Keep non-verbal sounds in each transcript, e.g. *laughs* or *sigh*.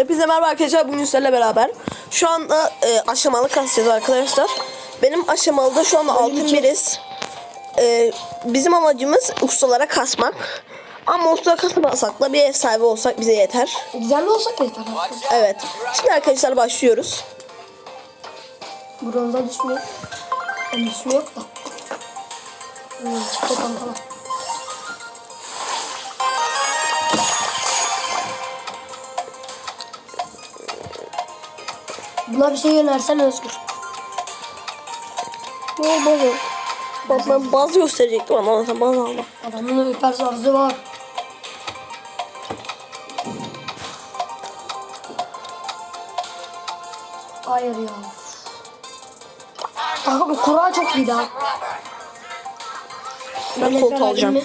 Hepinize merhaba arkadaşlar bugün sizlerle beraber. Şu anda e, aşamalı kasacağız arkadaşlar. Benim aşamalıda şu anda altın biriz. E, bizim amacımız ustalara kasmak. Ama ustalara kasmasak da bir ev sahibi olsak bize yeter. Güzel mi olsak yeter aslında. Evet. Şimdi arkadaşlar başlıyoruz. Bronza düşmüyor. Ben düşmüyor da. Hmm, çıktı pantolon. Buna bir şey yönelsen Özgür. Ne oldu? Bak ben bazı gösterecektim ama sen bazı alma. Adamın hiper şarjı var. Hayır ya. Kanka bu kura çok iyi daha. Ben koltuğu alayım alacağım. mı?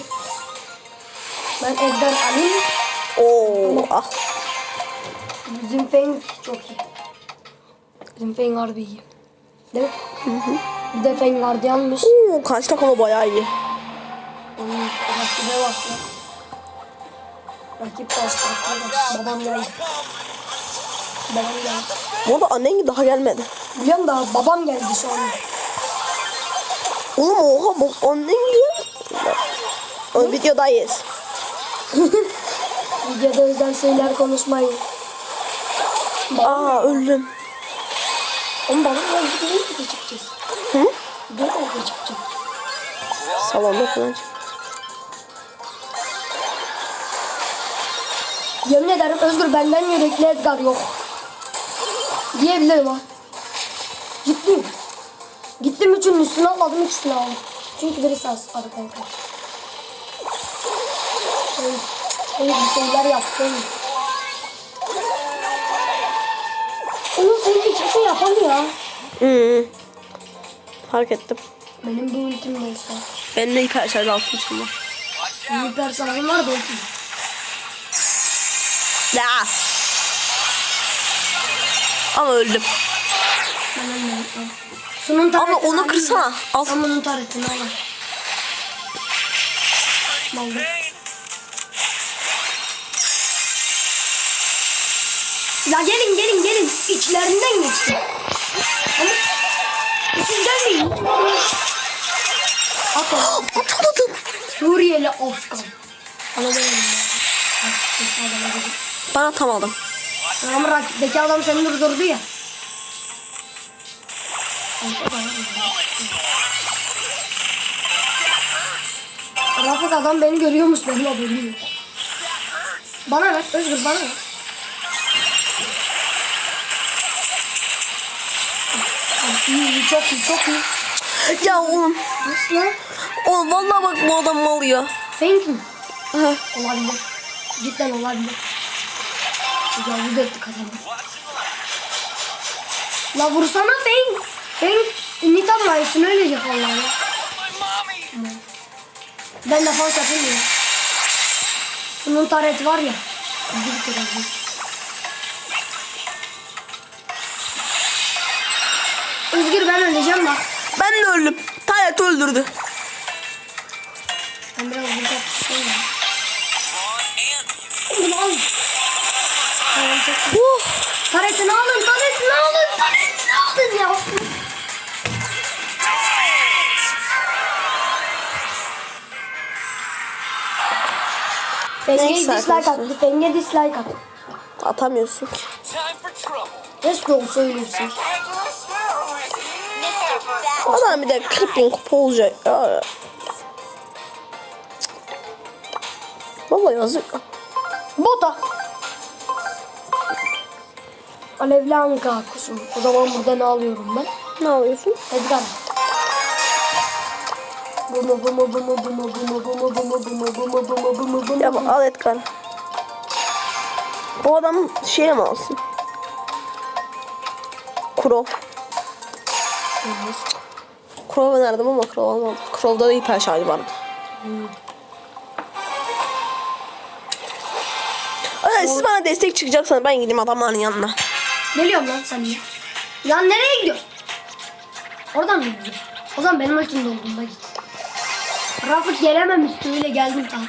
Ben evden alayım. Oo, ah. Bizim Feng çok iyi. Bizim Feng harbi iyi. Değil mi? Hı hı. Bir de Feng gardiyanmış. Oo, karşı takımı bayağı iyi. Onun rakibe bak ya. Rakip bastı. arkadaş. Babam geldi. Babam geldi. Bu arada annen daha gelmedi. Biliyorum da babam geldi şu an. Oğlum oha bu annen gibi. O videodayız. *laughs* Videoda özel şeyler konuşmayın. Aa öldüm. Oğlum babam geldi. Nereye de çıkacağız? Hı? Nereye de çıkacağız? Salonda falan. Yemin ederim Özgür benden yürekli Edgar yok. Diyebilirim ha. Gittim. Gittim üçünün üstüne almadım ikisini aldım. Çünkü birisi az arkaya kaldı. Şey, şey bir şeyler yaptım. Şey yapamıyor. Hı. Fark ettim. Benim bu ultim işte. Benim de hiper şarj altın. Benim hiper şarjım var da ultim. Ya. Ama öldüm. Ben ölmedim. Sunun Ama onu kırsana. Al. Ama onun taretini alayım. Aldım. Ya gelin gelin gelin. İçlerinden geçti. Siz gelmeyin. Atın. Atamadım. Suriyeli Afgan. Adama dedim. Ben atamadım. Ama rakipteki adam seni durdurdu ya. Rafık adam beni görüyormuş benim haberim yok. Bana ver Özgür bana ver. İyi, çok iyi, çok iyi. Ya oğlum. Nasıl lan? Oğlum vallahi bak bu adam mal ya. Fake mi? Aha. Olabilir. Cidden olabilir. Tecavüz ettik adamı. La vursana Feng. Feng ünit atmayısın ölecek vallahi. Tamam. Ben de fazla yapayım Bunun tareti var ya. Bizi bitirecek. Özgür öleceğim bak. Ben de öldüm. Tayyat öldürdü. Ben biraz burada ya. Oğlum al. Uh. Taretini alın, taretini alın, taretini alın ya. Fenge dislike attı, Fenge dislike attı. Atamıyorsun ki. Keşke olsa öyle şey. Adam bir de 40 bin kupa olacak. Ya. Baba yazık. Bota. Alevli anka kusum. O zaman burada ne alıyorum ben? Ne alıyorsun? Edgar. Bumu bumu bumu bumu bumu bumu bumu bumu bumu bumu bumu bumu bak, al Edgar. Bu adam şey mi alsın? Krov. Krov önerdim ama Krov almadım. Krov'da da hiper şarjı vardı. Ay, siz bana destek çıkacaksanız ben gideyim adamların yanına. Geliyorum lan sen. Ya nereye gidiyorsun? Oradan mı gidiyorsun? O zaman benim ultimde olduğumda git. Rafık gelemem üstüyle geldim tam.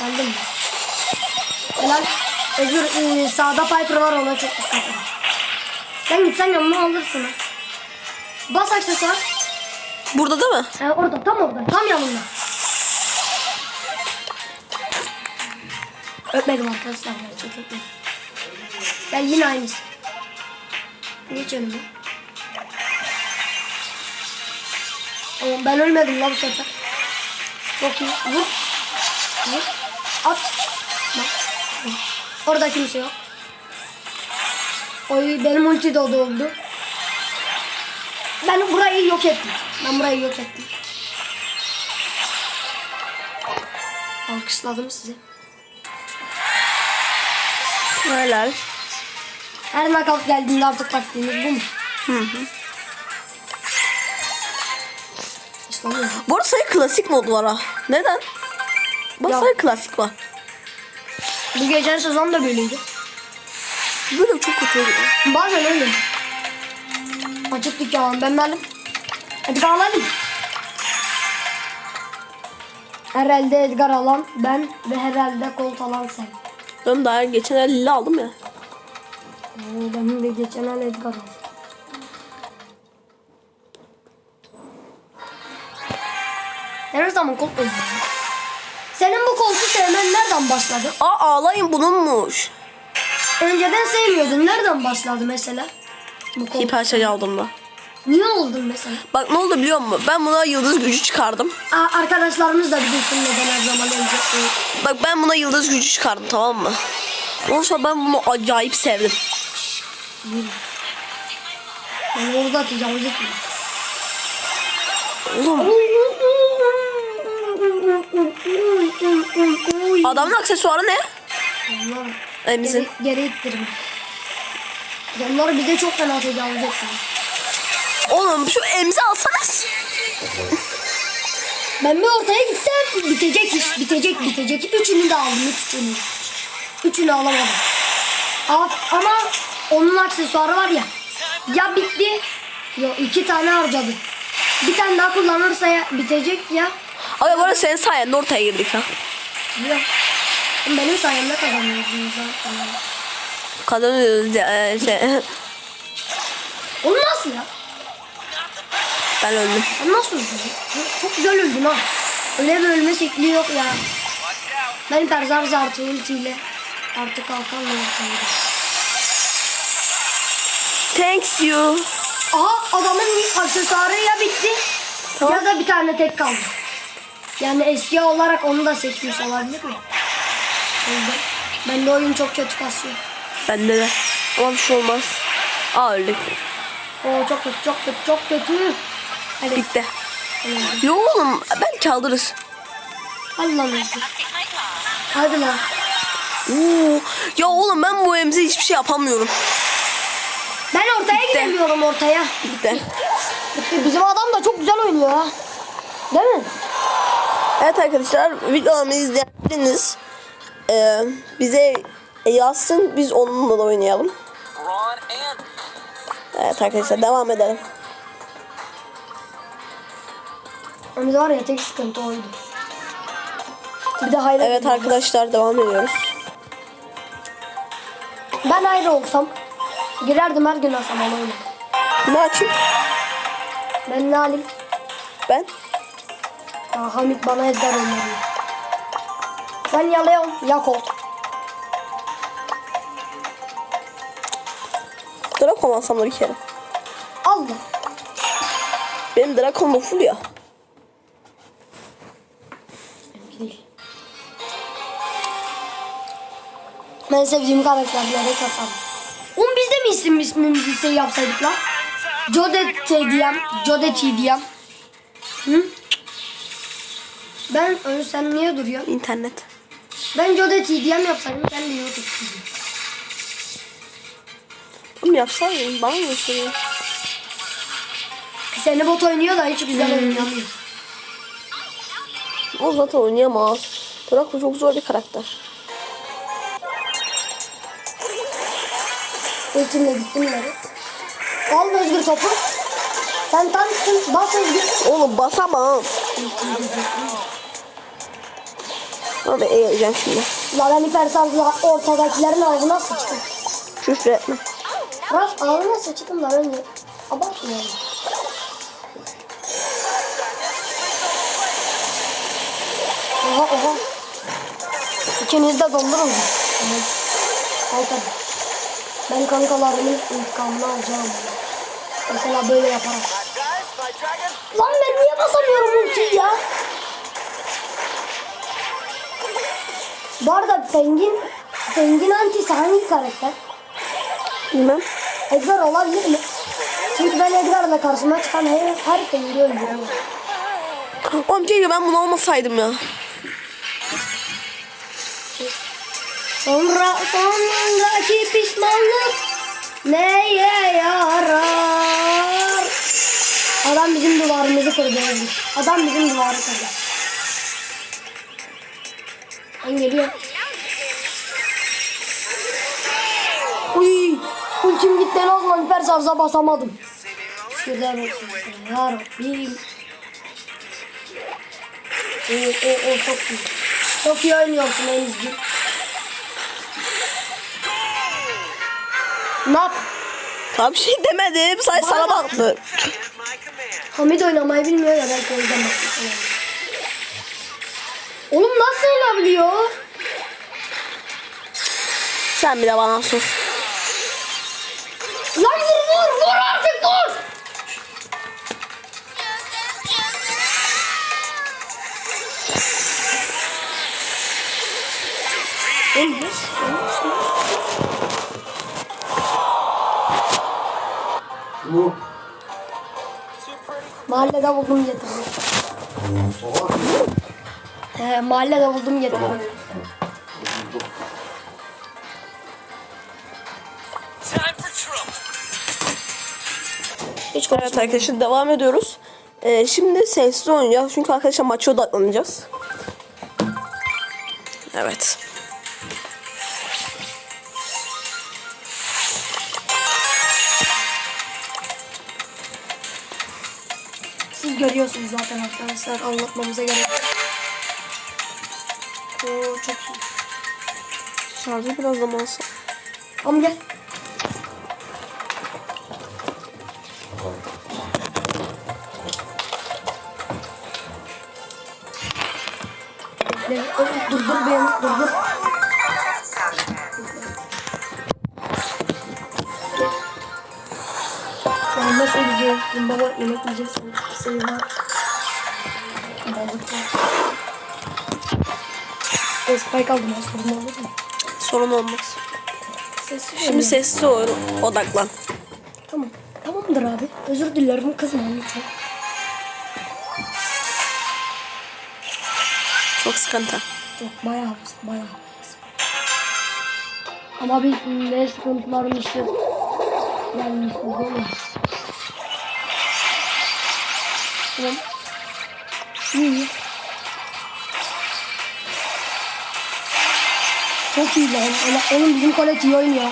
Geldim mi? Helal. Özgür e, sağda Piper var ona çok dikkat et. Sen gitsen yanına alırsın. ha. Bas aksesuar. Burada değil mi? E, orada tam orada tam yanında. Öpmedim arkadaşlar ben çok öpmedim. Ben yine aynısı. Geç önüme. Tamam ben ölmedim lan bu sefer. Çok iyi. Vur. Vur. At. Bak. Orada kimse yok. Oy benim ulti de oldu. Ben burayı yok ettim. Ben burayı yok ettim. Alkışladım sizi. Helal. Her knockout geldiğinde artık taktiğimiz bu mu? Hı hı. Bu arada sadece klasik mod var ha. Neden? Bak sadece klasik var. Bu geçen sezon da böyleydi. Böyle çok kötü oluyor. Bazen öyle. Açık dükkan ben verdim. Hadi bağlayalım. Herhalde Edgar alan ben ve herhalde Colt alan sen. Ben daha geçen el lila aldım ya. Oo, benim de geçen an Edgar aldı. Her zaman Colt öldü. Senin bu Colt'u sevmen nereden başladı? Aa ağlayın bununmuş. Önceden sevmiyordun. Nereden başladı mesela? Bu. Hiper şarj aldığımda. Niye oldun mesela? Bak ne oldu biliyor musun? Ben buna yıldız gücü çıkardım. Aa, arkadaşlarımız da biliyorsun neden her zaman önce. Bak ben buna yıldız gücü çıkardım tamam mı? Ondan sonra ben bunu acayip sevdim. Ben orada tecavüz etmiyorum. Oğlum adamın aksesuarı ne? Onlar geri, geri ittirme. Onlar bize çok fena tecavüz etti. Oğlum şu emzi alsanız. Ben bir ortaya gitsem bitecek iş. Bitecek bitecek. Üçünü de aldım. Üçünü. Üçünü alamadım. Af- Ama onun aksesuarı var ya. Ya bitti. Yok iki tane harcadı. Bir tane daha kullanırsa ya bitecek ya. Abi bu arada senin sayende ortaya girdik ha. Yok. Benim sayemde kazanıyorsunuz. Kazanıyoruz ya. e, Şey. Onu nasıl ya? Ben öldüm. Sen nasıl öldün? Çok güzel öldün ha. Öyle bir ölme şekli yok ya. Ben Perzar artı ultiyle artık kalkan yok. Thanks you. Aha adamın aksesuarı ya bitti Tamam. ya da bir tane tek kaldı. Yani eski olarak onu da seçmiş olabilir mi? Ben de oyun çok kötü kasıyor. Bende de. Ama bir şey olmaz. Aa öldük. Oo çok kötü çok kötü çok kötü. Hadi. Bitti. Hadi, Yo oğlum belki hadi lan Özgür. Hadi lan. Oo. Ya oğlum ben bu emzi hiçbir şey yapamıyorum. Ben ortaya gidemiyorum ortaya. Bitti. Bitti. Bizim adam da çok güzel oynuyor ha. Değil mi? Evet arkadaşlar videolarımı izleyenleriniz e, bize yazsın biz onunla da oynayalım. Evet arkadaşlar devam edelim. Hani var ya tek sıkıntı oydu. Bir de hayır. Evet arkadaşlar devam ediyoruz. Ben ayrı olsam girerdim her gün asam öyle. Ne açayım? Ben ne alayım? Ben? Ya Hamit bana Edgar öneriyor. Sen ya Leon ya Colt. Draco alsam da bir kere. Allah. Benim Draco'm da full ya. Ben sevdiğim karakterlere kasam. Oğlum biz de mi isim ismimizi şey yapsaydık lan? Jode TDM, Jode TDM. Hı? Ben, Ö, sen niye duruyorsun? İnternet. Ben Jode TDM yapsaydım, ben de YouTube TDM. Oğlum yapsaydın bana mı soruyor? Seni bot oynuyor da hiç güzel oynamıyor. O zaten oynayamaz. Draco çok zor bir karakter. Ultimle gittim ileri. Al Özgür topu. Sen tanksın, bas Özgür. Oğlum basamam. Ama ben eğileceğim şimdi. La ben hipersazla ortadakilerin ağzına sıçtım. Küfür etme. Raf ağzına sıçtım lan önce. Abartmayalım. Oha oha. İkiniz de dondurun. Evet. Al tabii. Ben kankalarımın intikamını alacağım. Mesela böyle yaparak. Lan ben niye basamıyorum ultiyi ya? Bu arada Feng'in Feng'in antisi hangi karakter? Bilmem. Edgar olabilir mi? Çünkü ben Edgar'la karşıma çıkan her, her Feng'i öldürüyorum. Oğlum keşke ben bunu olmasaydım ya. Sonra sonraki pişmanlık neye yarar? Adam bizim duvarımızı kırdı. Adam bizim duvarı kırdı. Ben geliyorum. Uy! Ultim gitti en azından hiper sarza basamadım. Şükürler olsun ya Rabbim. Oo, oo, oo, çok iyi. Çok iyi oynuyorsun Enizci. Ne yap? Tam şey demedim. Sadece sana baktı. Hamid oynamayı bilmiyor ya belki o yüzden. Oğlum nasıl olabiliyor? Sen bir de bana sor. Bu. Mahallede buldum getirdim. He, mahallede buldum getirdim. Hiç evet arkadaşlar devam ediyoruz. Ee, şimdi sessiz oynayacağız. Çünkü arkadaşlar maça odaklanacağız. Evet. Görüyorsunuz zaten arkadaşlar anlatmamıza gerek yok. Oo çok iyi. Şarjı biraz zaman. Tamam gel. Spike aldım ya sorun olur mu? Sorun olmaz. Sessiz Şimdi sessiz ol, odaklan. Tamam. Tamamdır abi. Özür dilerim kızma lütfen. Çok sıkıntı. Yok bayağı bayağı. Ama biz ne sıkıntılarmışız. Gelmişiz oğlum. Tamam. İyi. Çok iyi lan. Oğlum bizim kolet iyi oynuyor.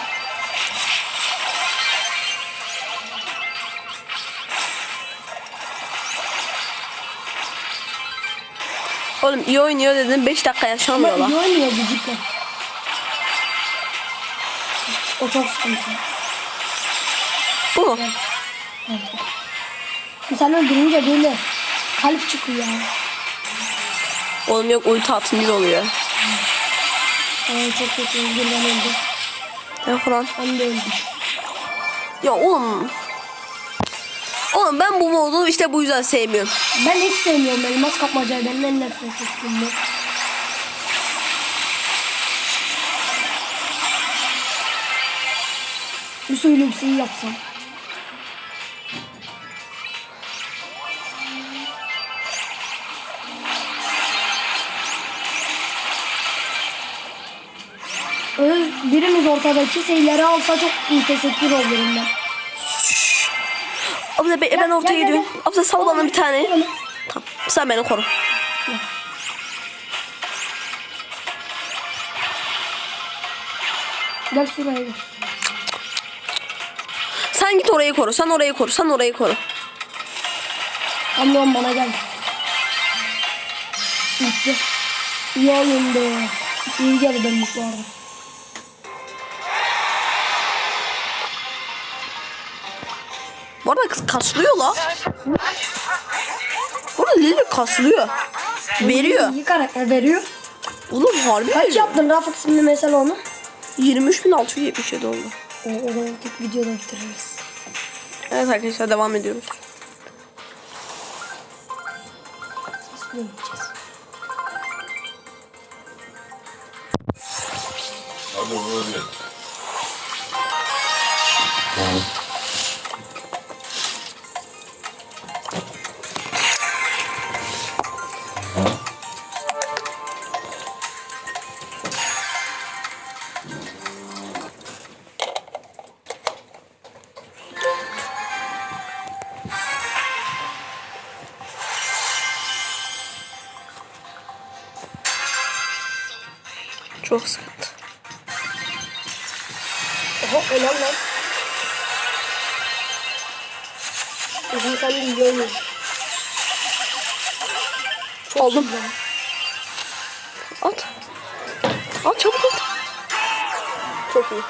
Oğlum iyi oynuyor dedin 5 dakika Ama yaşamıyorlar. iyi oynuyor bu cidden. O çok sıkıntı. Bu mu? Evet. Sen öldürünce böyle kalp çıkıyor. Oğlum yok ulti atınca oluyor. Ee, çok kötü birden öldü. Ya Kur'an. Ben de öldüm. Ya oğlum. Oğlum ben bu modu işte bu yüzden sevmiyorum. Ben hiç sevmiyorum elmas kapmacayı. Benim en nefret ettiğim bu. Bir bir şey yapsam. Ortadaki şeyleri alsa çok iyi teşekkür olurum ben. Abla be, ben ortaya gidiyorum. Abla sal bana bir tane. Tamam. Sen beni koru. Gel şuraya gel. Sen git orayı koru. Sen orayı koru. Sen orayı koru. Kamyon bana gel. Gitti. İyi oyundu. İyi geldi benim bu arada. Bu arada kız kaslıyor la. Bu arada Lili kaslıyor. Veriyor. İyi karakter veriyor. Oğlum harbi Kaç veriyor. yaptın Rafık şimdi mesela onu? 23.677 oldu. O, o zaman tek videoda bitiririz. Evet arkadaşlar devam ediyoruz. Üstüne Çok sıkıntı. Oha helal lan. Bizim sen de iyi oynuyorsun. Aldım. At. At çabuk at. Çok iyi.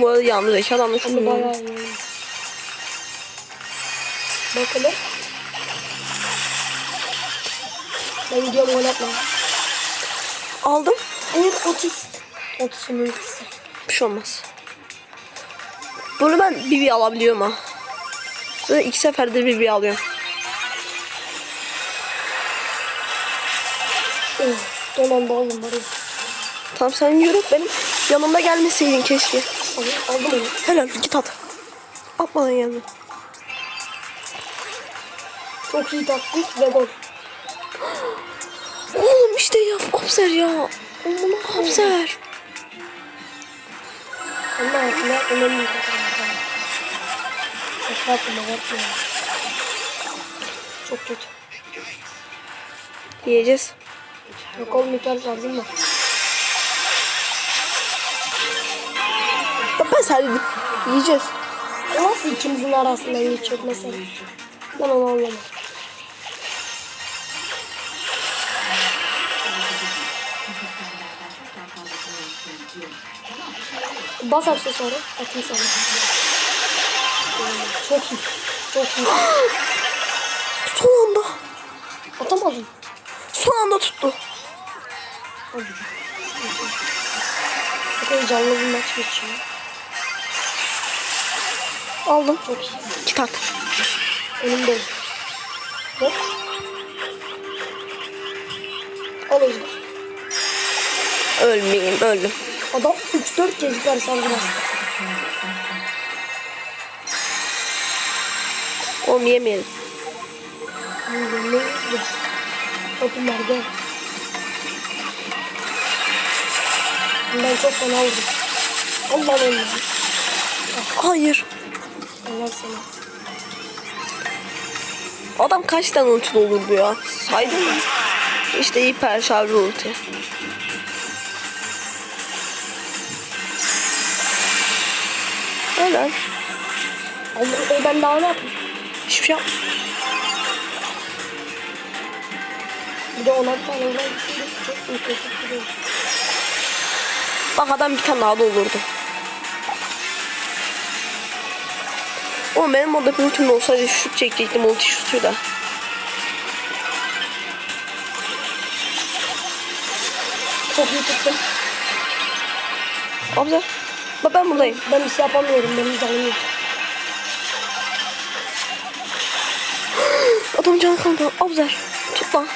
Bu arada yalnız iki adam da Hadi şunu bayağı iyi. Bakalım. Ben gidiyorum gol atmaya. Aldım. Hayır 30. 30'un ultisi. Bir şey olmaz. Bunu ben BB alabiliyorum ha. Böyle iki seferde BB alıyorum. Oh, anda aldım bari. Tamam sen yürü benim yanımda gelmeseydin keşke. Aldım, aldım onu. Helal git at. Atmadan gelme. Çok iyi taktik ve gol. İşte ya Abser ya. Abser. Ama aslında önemli taktik. Şaka yapma. Çok kötü. Yiyeceğiz. Yok oğlum sardım da. Bak ben serdim. Yiyeceğiz. Nasıl ikimizin arasından geçiyor mesela? Ben onu anlamadım. Bas aksesuarı. Sana. Çok iyi. Çok iyi. Son anda. Atamadım. Son anda tuttu. Çok heyecanlı bir maç geçiyor. Aldım. Çok iyi. At. Önümdeyim. Hop. Al Özgür. Ölmeyeyim öldüm. Adam 3-4 kez yukarı sardı bastı. Oğlum yemeyelim. Yemeyiz de. Topu nerede? Ben çok fena vurdum. Allah Allah. Hayır. Allah sana. Adam kaç tane ulti doldurdu ya? Saydın mı? İşte hiper şarjı ulti. Helal. Allah ben daha ne yapayım? Hiçbir şey yap. Bir de bir tane de çok ülkesi duruyor. Bak adam bir tane daha doldurdu. Oğlum benim orada bir ultim olsaydı şut çekecektim ulti şutuyla. Çok iyi tuttum. Abla. Bak ben buradayım. Ben bir şey yapamıyorum. Benim canım yok. Adamın canı kaldı. Abzer. Tut lan.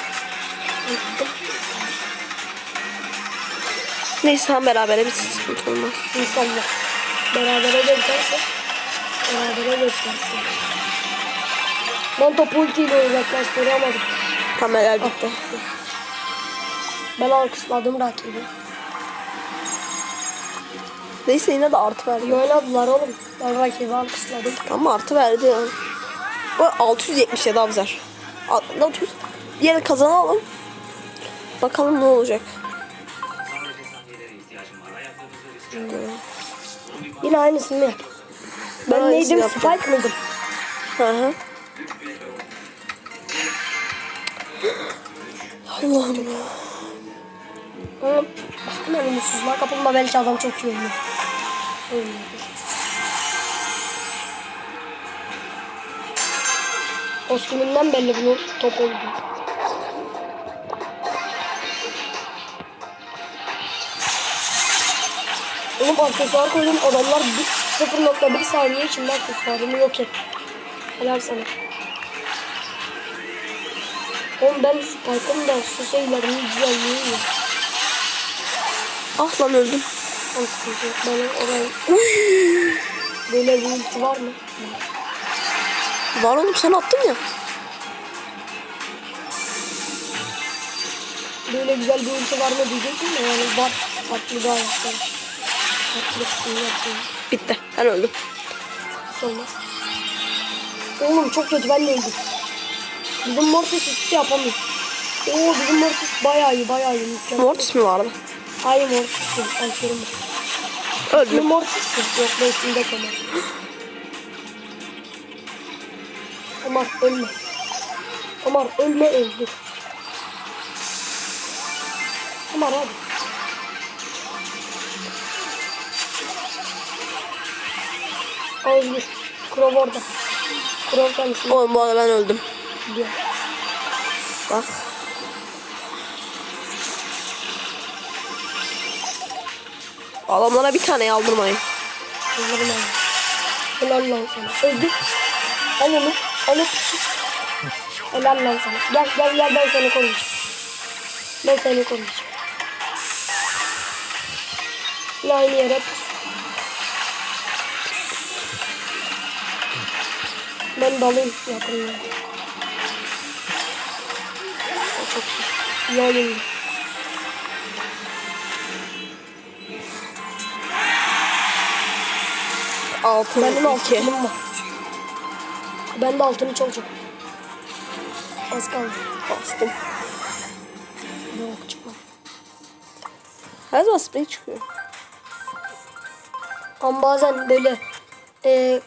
Neyse tam berabere bir sıkıntı olmaz. İnşallah. Berabere de biterse. Berabere de biterse. Ben topu ultiyle uzaklaştıramadım. Tam helal bitti. Ben alkışladım rakibi. Neyse yine de artı verdi. İyi oynadılar oğlum. Ben rakibi alkışladım. Tamam artı verdi ya. Bu 677 Abzer. Al- Ne tut? Diğer kazanalım. Bakalım ne olacak. Yine aynısını yap. Ben, Ben neydim? yaptım. Spike mıydım? Hı hı. Allah'ım. Ama baktım yani mutsuzluğa kapılma belki adam çok iyi oynuyor. Oynuyordur. Kostümünden belli bunun top oldu. Oğlum aksesuar koydum adamlar bir- 0.1 saniye içinde aksesuarımı yok et. Helal sana. Oğlum ben Spike'ım da su sayılarını güzelliği yok. Ah lan öldüm. Oraya böyle bir ulti var mı? Var oğlum sen attın ya. Böyle güzel bir ulti var mı diyecektim de yani var. Farklı daha yapıyorum. Farklı kısmını yapıyorum. Bitti. Ben öldüm. Hiç olmaz. Oğlum çok kötü ben de öldüm. Bizim Mortis hiçbir şey yapamıyor. Oo bizim Mortis bayağı iyi bayağı iyi. Mükemmel. Mortis mi vardı? Hayır Mortis değil. Alperim var. Bir Öldüm. Mortis mi? Yok ben içinde Ömer. Ömer ölme. Ömer ölme öldü. Ömer hadi. Özgür. Krov orada. Krov kendisi. Oğlum bu arada ben öldüm. Gidiyor. Bak. Adamlara bir tane aldırmayın. Kızlarım abi. Helal lan sana. Özgür. Al onu. Al o piçi. Helal lan sana. Gel gel gel ben seni koruyacağım. Ben seni koruyacağım. Yine aynı yere. Ben dalayım yakınına. Çok iyi. İyi Altın Benim iki. altınım var. Ben de altını çalacağım. Az kaldı. Bastım. Yok çıkma. Her zaman sprey çıkıyor. Ama bazen böyle e,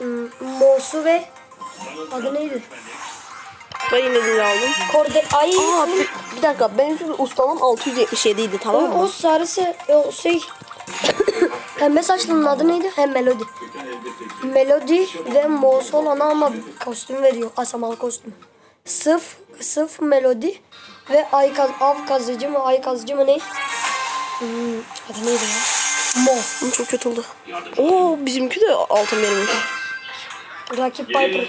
m, Mosu ve adı neydi? Ben yine de aldım. Korde ay Aa bir, bir dakika benim ustamın 677 idi tamam o, o mı? sarısı o şey pembe saçlının adı neydi? Hem Melody. Melody ve Mosu olana ama kostüm veriyor. Asamalı kostüm. Sıf sıf Melody ve ay kaz, av kazıcı mı ay kazıcı mı ne? Hmm, adı neydi ya? Mo. Hı, Çok kötü oldu. Oo bizimki de altın benim. Rakip Piper.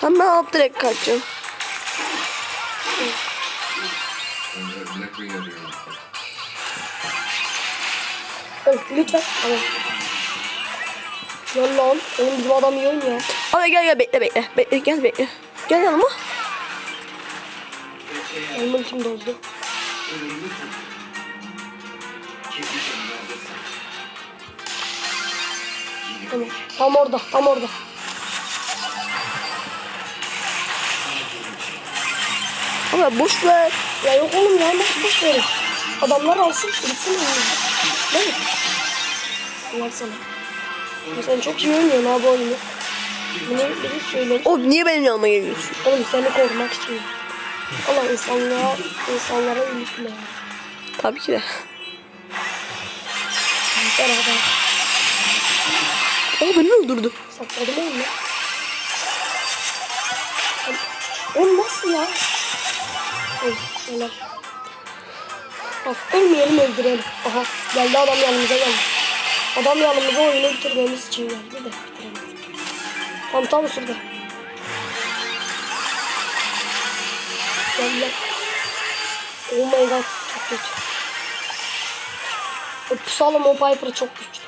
Tamam ben alıp direkt kaçacağım. Öl, lütfen. Tamam. Gel lan. Oğlum bizim adam iyi oynuyor. Abi gel gel bekle bekle. Bekle gel bekle. Gel yanıma. Benim ultim doldu. Tamam. Tam orada. Tam orada. Abi boş ver. Ya yok oğlum ya boş verin. Adamlar alsın. Gitsin. Değil mi? Allah sana. Ya Sen çok iyi oynuyorsun abi oyunu. Bunu biri söyler. O niye benim yanıma geliyorsun? Oğlum seni korumak için. Allah insanlara, insanlara bile. Tabii ki de. Beraber. O beni öldürdü. Sakladım oğlum ya. Oğlum nasıl ya? Oğlum helal. Bak ölmeyelim öldürelim. Aha geldi adam yanımıza geldi. Adam yanımıza oyunu bitirmemiz için geldi de bitiremedik. Tam tam şurada. Geldiler. Oh my god çok kötü. O Pusalım o Piper çok güçlü.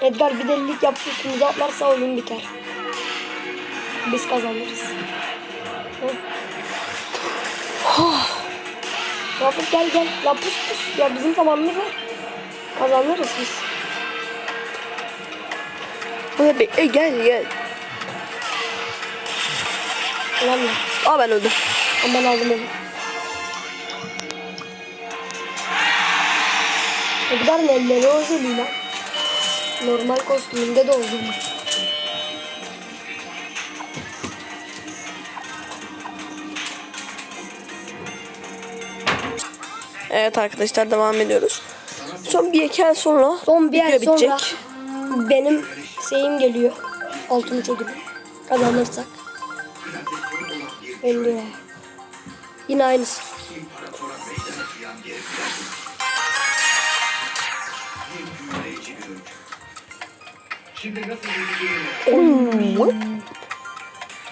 Edgar bir delilik yapıp üstümüze atlarsa oyun biter. Biz kazanırız. Hı. Rafık gel gel. Ya pus pus. Ya bizim zamanımız var. Kazanırız biz. Abi bekle gel gel. Ulan ya. Aa ben öldüm. Ama ben aldım onu. Edgar'ın elleri özürlü lan. Normal kostümünde de olduğum. Evet arkadaşlar devam ediyoruz. Son bir iki ay sonra Son bir ay video sonra bitecek. benim şeyim geliyor. Altın uç ödülü. Kazanırsak. 50 lira. Yine aynısı.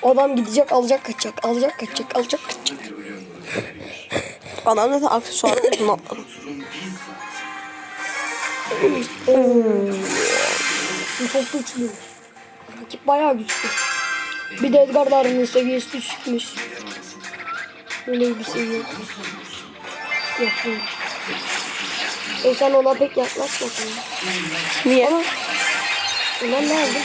Adam gidecek alacak kaçacak alacak kaçacak alacak kaçacak. Adam zaten aksesuarı Bu çok güçlü. Rakip bayağı güçlü. Bir de Edgar Darwin'in seviyesi düşükmüş. Böyle bir seviye. Yok değil. E sen ona pek yaklaşma şimdi. Niye? Ulan nerede?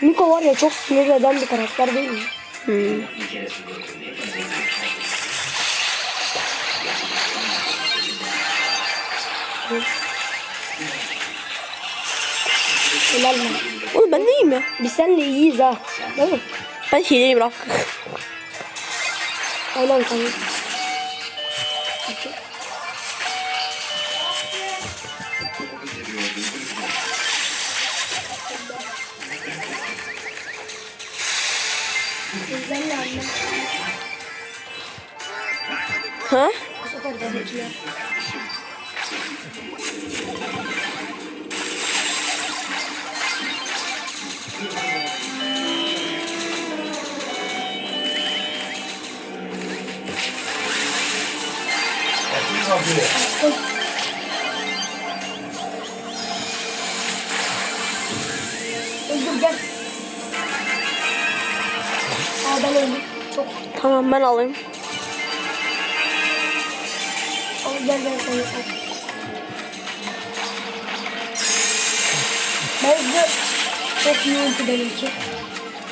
Miko var ya çok sinir eden bir karakter değil mi? Hmm. Helal lan. Oğlum ben neyim ya? Biz seninle iyiyiz ha. Değil mi? Ben hileyim Raf. Aynen kanka. De. Ha? Bu sefer. Öldür gel. Aa ben öldüm. Çok. Tamam ben alayım. Al gel ben sana hızlı. Çok iyi ulti benimki.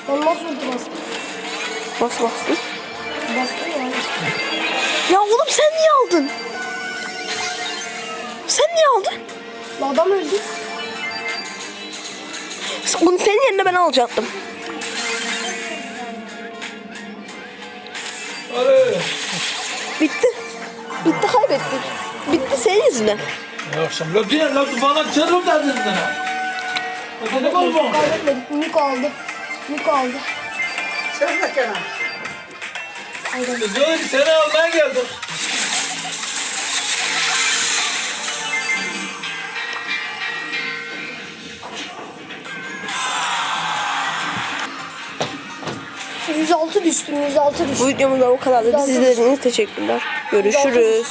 Ben nasıl ulti bastım? Nasıl bastın? Bastım yani. Ya oğlum sen niye aldın? Sen niye aldın? Adam öldü. Onu senin yerine ben alacaktım. Bitti. Bitti kaybettik. Bitti senin yüzünden. Ne akşam? Lan diye lan bana terör dedin sana. Ödedik mi bu? Kaybetmedik. Niko aldı. Sen de Kenan. Aynen. Dur seni almaya geldim. %106 düştüm, %106 düştüm. Bu videomuzda o kadar. Sizlerin teşekkürler. Görüşürüz.